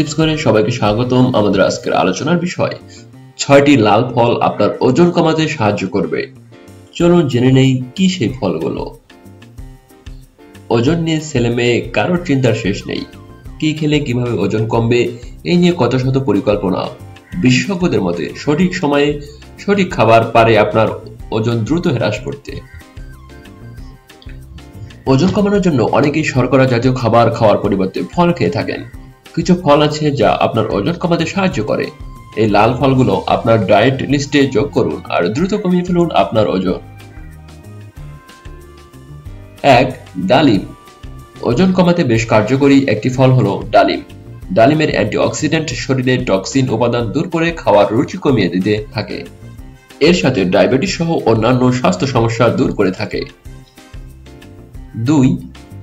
Tips করে সবাইকে স্বাগতম আমাদের আজকের আলোচনার বিষয়। ছয়টি লাল ফল আপনার ওজন কমাতে সাহায্য করবে। চলুন জেনে নেই কি সেই ফলগুলো। ওজন নিয়ে ছেলে মেয়ে কারোর চিন্তার শেষ নেই। কি খেলে কীভাবে ওজন কমবে, এই নিয়ে কত শত পরিকল্পনা। বিশেষজ্ঞদের মতে সঠিক সময়ে সঠিক খাবার পারে আপনার ওজন দ্রুত হ্রাস করতে। ওজন কমানোর জন্য অনেকেই শর্করা জাতীয় খাবার খাওয়ার পরিবর্তে ফল খেয়ে থাকেন। কিছু ফল আছে যা আপনার ওজন কমাতে সাহায্য করে। এই লাল ফলগুলো আপনার ডায়েট লিস্টে যোগ করুন আর দ্রুত কমিয়ে ফেলুন আপনার ওজন। এক, ডালিম। ওজন কমাতে বেশ কার্যকরী একটি ফল হলো ডালিম। ডালিমের অ্যান্টিঅক্সিডেন্ট শরীরে টক্সিন উপাদান দূর করে খাওয়ার রুচি কমিয়ে দিতে থাকে। এর সাথে ডায়াবেটিস সহ অন্যান্য স্বাস্থ্য সমস্যা দূর করে থাকে। দুই,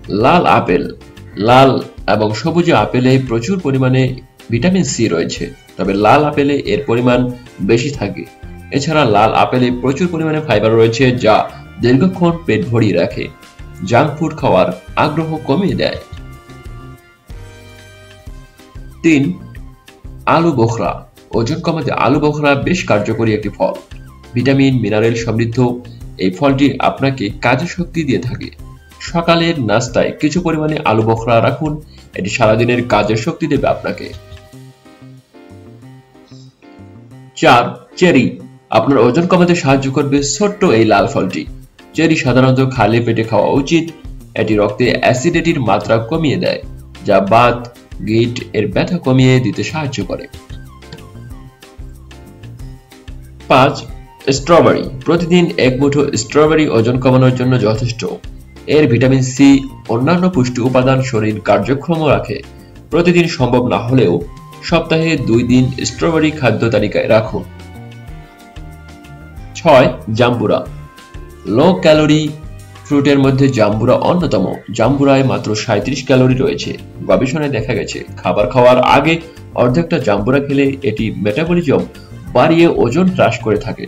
লাল আপেল। লাল এবং সবুজ আপেলে প্রচুর পরিমাণে ভিটামিন সি রয়েছে। তবে লাল আপেলে এর পরিমাণ বেশি থাকে। এছাড়া লাল আপেলে প্রচুর পরিমাণে ফাইবার রয়েছে যা দীর্ঘক্ষণ পেট ভরিয়ে রাখে। জাঙ্ক ফুড খাওয়ার আগ্রহ কমিয়ে দেয়। তিন, আলু বোখরা। ওজন কমাতে আলু বোখরা বেশ কার্যকরী একটি ফল। ভিটামিন, মিনারেল সমৃদ্ধ। এই ফলটি আপনাকে কাজে শক্তি দিয়ে থাকে। সকালের নাস্তায় কিছু পরিমাণে আলু বখরা রাখুন। এটি সারাদিনের কাজের শক্তি দেবে আপনাকে। চার, চেরি। আপনার ওজন কমাতে সাহায্য করবে ছোট্ট এই লাল ফলটি। চেরি সাধারণত খালি পেটে খাওয়া উচিত। এটি রক্তে অ্যাসিডিটির মাত্রা কমিয়ে দেয়, যা বাত, গিট, এর ব্যথা কমিয়ে দিতে সাহায্য করে। পাঁচ, স্ট্রবেরি। প্রতিদিন এক মুঠো স্ট্রবেরি ওজন কমানোর জন্য যথেষ্ট। এর ভিটামিন সি, অন্যান্য পুষ্টি উপাদান শরীর কার্যক্ষম রাখে। প্রতিদিন সম্ভব না হলেও সপ্তাহে দুই দিন স্ট্রবেরি খাদ্য তালিকায় রাখুন। ছয়, জাম্বুরা। লো ক্যালোরি ফ্রুটের মধ্যে জাম্বুরা অন্যতম। জাম্বুরায় মাত্র সাঁত্রিশ ক্যালোরি রয়েছে। গবেষণায় দেখা গেছে, খাবার খাওয়ার আগে অর্ধেকটা জাম্বুরা খেলে এটি মেটাবলিজম বাড়িয়ে ওজন হ্রাস করে থাকে।